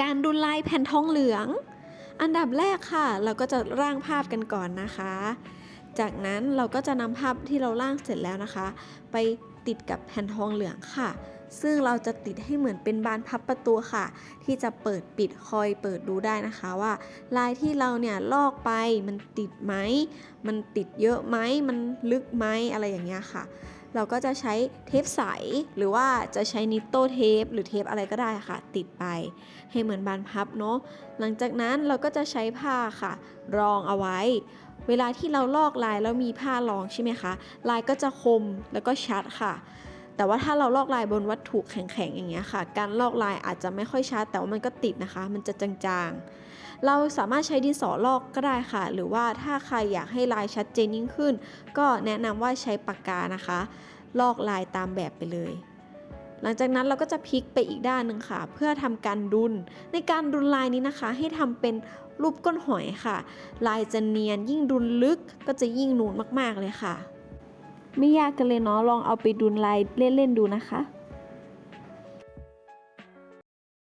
การดุลลายแผ่นทองเหลือง อันดับแรกค่ะ เราก็จะร่างภาพกันก่อนนะคะ จากนั้นเราก็จะนำภาพที่เราร่างเสร็จแล้วนะคะ ไปติดกับแผ่นทองเหลืองค่ะ ซึ่งเราจะติดให้เหมือนเป็นบานพับประตูค่ะ ที่จะเปิดปิดคอยเปิดดูได้นะคะว่า ลายที่เราเนี่ยลอกไปมันติดไหม มันติดเยอะไหม มันลึกไหมอะไรอย่างเงี้ยค่ะ เราก็จะใช้เทปใส หรือว่าจะใช้นิตโตเทป หรือเทปอะไรก็ได้ค่ะ ติดไป ให้เหมือนบานพับเนาะหลังจากนั้นเราก็จะใช้ผ้าค่ะ รองเอาไว้ เวลาที่เราลอกลายแล้วมีผ้ารองใช่ไหมคะลายก็จะคมแล้วก็ชัดค่ะ แต่ว่าถ้าเราลอกลายบนวัตถุแข็งๆอย่างเงี้ยค่ะ การลอกลายอาจจะไม่ค่อยชัด แต่ว่ามันก็ติดนะคะ มันจะจางๆ เราสามารถใช้ดินสอลอกก็ได้ค่ะ หรือว่าถ้าใครอยากให้ลายชัดเจนยิ่งขึ้น ก็แนะนำว่าใช้ปากกานะคะ ลอกลายตามแบบไปเลยหลังจากนั้นเราก็จะพลิกไปอีกด้านหนึ่งค่ะ เพื่อทำการดุล ในการดุลลายนี้นะคะ ให้ทำเป็นรูปก้นหอยค่ะ ลายจะเนียนยิ่งดุลลึกก็จะยิ่งนูนมากๆเลยค่ะ ไม่ยากกันเลยเนาะลองเอาไปดูไลน์เล่นๆดูนะคะ